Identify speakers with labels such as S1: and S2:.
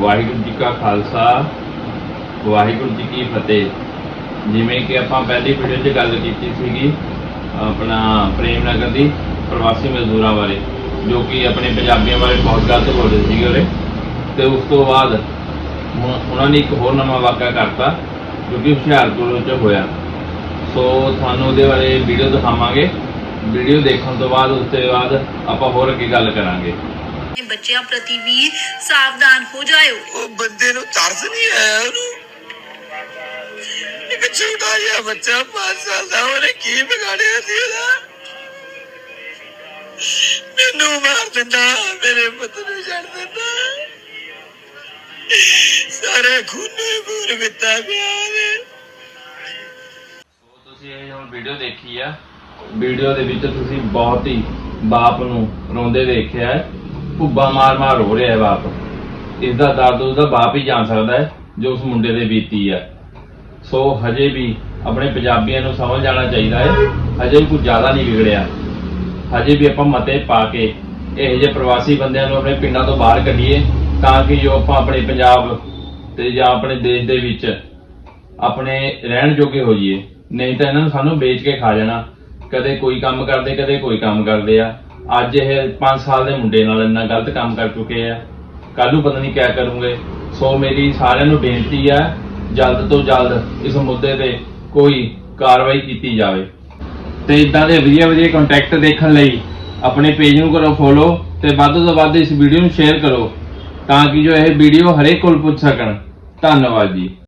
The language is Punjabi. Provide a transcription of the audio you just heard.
S1: ਵਾਹਿਗੁਰੂ ਜੀ ਕਾ ਖਾਲਸਾ, ਵਾਹਿਗੁਰੂ ਜੀ ਕੀ ਫਤਿਹ। ਜਿਵੇਂ ਕਿ ਆਪਾਂ ਪਹਿਲੀ ਵੀਡੀਓ 'ਚ ਗੱਲ ਕੀਤੀ ਸੀਗੀ, ਆਪਣਾ ਪ੍ਰੇਮ ਨਗਰ ਦੀ ਪ੍ਰਵਾਸੀ ਮਜ਼ਦੂਰਾਂ ਬਾਰੇ, ਜੋ ਕਿ ਆਪਣੇ ਪੰਜਾਬੀਆਂ ਬਾਰੇ ਬਹੁਤ ਗਲਤ ਬੋਲਦੇ ਸੀਗੇ ਉਹਦੇ ਤੇ ਉਸ ਤੋਂ ਬਾਅਦ ਹੁਣ ਉਹਨਾਂ ਨੇ ਇੱਕ ਹੋਰ ਨਵਾਂ ਵਾਕਿਆ ਕਰਤਾ, ਜੋ ਕਿ ਹੁਸ਼ਿਆਰਪੁਰ ਵਿੱਚ ਹੋਇਆ। ਸੋ ਤੁਹਾਨੂੰ ਉਹਦੇ ਬਾਰੇ ਵੀਡੀਓ ਦਿਖਾਵਾਂਗੇ। ਵੀਡੀਓ ਦੇਖਣ ਤੋਂ ਬਾਅਦ, ਉਸ ਤੋਂ ਬਾਅਦ ਆਪਾਂ ਹੋਰ ਅੱਗੇ ਗੱਲ ਕਰਾਂਗੇ।
S2: ਆਪਣੇ ਬੱਚਿਆਂ ਪ੍ਰਤੀ ਵੀ ਸਾਵਧਾਨ ਹੋ ਜਾਇਓ।
S3: ਉਹ ਬੰਦੇ ਨੂੰ ਤਰਸ ਨਹੀਂ ਆਇਆ ਉਹਨੂੰ? ਇੱਕ ਛੋਟਾ ਜਿਹਾ ਬੱਚਾ 5 ਸਾਲ ਦਾ ਉਹਨੇ ਕੀ ਵਿਗਾੜਿਆ ਸੀ ਉਹਦਾ? ਮੈਨੂੰ ਮਾਰ ਦਿੰਦਾ ਮੇਰੇ ਪੁੱਤ ਨੂੰ ਛੱਡ ਦਿੰਦਾ। ਸਾਰੇ ਖੂਨੇ ਖੂਨ ਮਿੱਤਾ ਪਿਆ ਨੇ
S1: ਸੋ ਤੁਸੀਂ ਇਹ ਹੁਣ ਵੀਡੀਓ ਦੇਖੀ ਆ। ਵੀਡੀਓ ਦੇ ਵਿੱਚ ਤੁਸੀਂ ਬਹੁਤ ਹੀ ਬਾਪ ਨੂੰ ਰੋਂਦੇ ਦੇਖਿਆ ਹੈ। ਭੁੱਬਾ ਮਾਰ ਮਾਰ ਰੋ ਰਿਹਾ ਹੈ ਬਾਪ। ਇਸ ਦਾ ਦਰਦ ਉਹਦਾ ਬਾਪ ਹੀ ਜਾਣ ਸਕਦਾ ਹੈ, ਜੋ ਉਸ ਮੁੰਡੇ ਦੇ ਬੀਤੀ ਹੈ। ਸੋ ਹਜੇ ਵੀ ਆਪਣੇ ਪੰਜਾਬੀਆਂ ਨੂੰ ਸਮਝ ਜਾਣਾ ਚਾਹੀਦਾ ਹੈ, ਹਜੇ ਵੀ ਕੁਝ ਜ਼ਿਆਦਾ ਨਹੀਂ ਵਿਗੜਿਆ। ਹਜੇ ਵੀ ਆਪਾਂ ਮਤੇ ਪਾ ਕੇ ਇਹੋ ਜਿਹੇ ਪ੍ਰਵਾਸੀ ਬੰਦਿਆਂ ਨੂੰ ਆਪਣੇ ਪਿੰਡਾਂ ਤੋਂ ਬਾਹਰ ਕੱਢੀਏ, ਤਾਂ ਕਿ ਜੋ ਆਪਾਂ ਆਪਣੇ ਪੰਜਾਬ ਤੇ ਜਾਂ ਆਪਣੇ ਦੇਸ਼ ਦੇ ਵਿੱਚ ਆਪਣੇ ਰਹਿਣ ਜੋਗੇ ਹੋ ਜਾਈਏ। ਨਹੀਂ ਤਾਂ ਇਹਨਾਂ ਨੂੰ ਸਾਨੂੰ ਵੇਚ ਕੇ ਖਾ ਜਾਣਾ। ਕਦੇ ਕੋਈ ਕੰਮ ਕਰਦੇ, ਕਦੇ ਕੋਈ ਕੰਮ ਕਰਦੇ ਆ। ਅੱਜ ਇਹ 5 ਸਾਲ ਦੇ ਮੁੰਡੇ ਨਾਲ ਇੰਨਾ ਗਲਤ ਕੰਮ ਕਰ ਚੁੱਕੇ ਆ। ਕੱਲ ਨੂੰ ਪਤਾ ਨਹੀਂ ਕਿਆ ਕਰੂੰਗੇ। ਸੋ ਮੇਰੀ ਸਾਰਿਆਂ ਨੂੰ ਬੇਨਤੀ ਹੈ ਜਲਦ ਤੋਂ ਜਲਦ ਇਸ ਮੁੱਦੇ ਤੇ ਕੋਈ ਕਾਰਵਾਈ ਕੀਤੀ ਜਾਵੇ। ਤੇ ਇਦਾਂ ਦੇ ਵਧੀਆ ਵਧੀਆ ਕੰਟੈਕਟ ਦੇਖਣ ਲਈ ਆਪਣੇ ਪੇਜ ਨੂੰ ਕਰੋ ਫੋਲੋ ਤੇ ਵੱਧ ਤੋਂ ਵੱਧ ਇਸ ਵੀਡੀਓ ਨੂੰ ਸ਼ੇਅਰ ਕਰੋ ਤਾਂ ਕਿ ਜੋ ਇਹ ਵੀਡੀਓ ਹਰੇਕ ਕੋਲ ਪੁੱਜ ਸਕਣ। ਧੰਨਵਾਦ ਜੀ।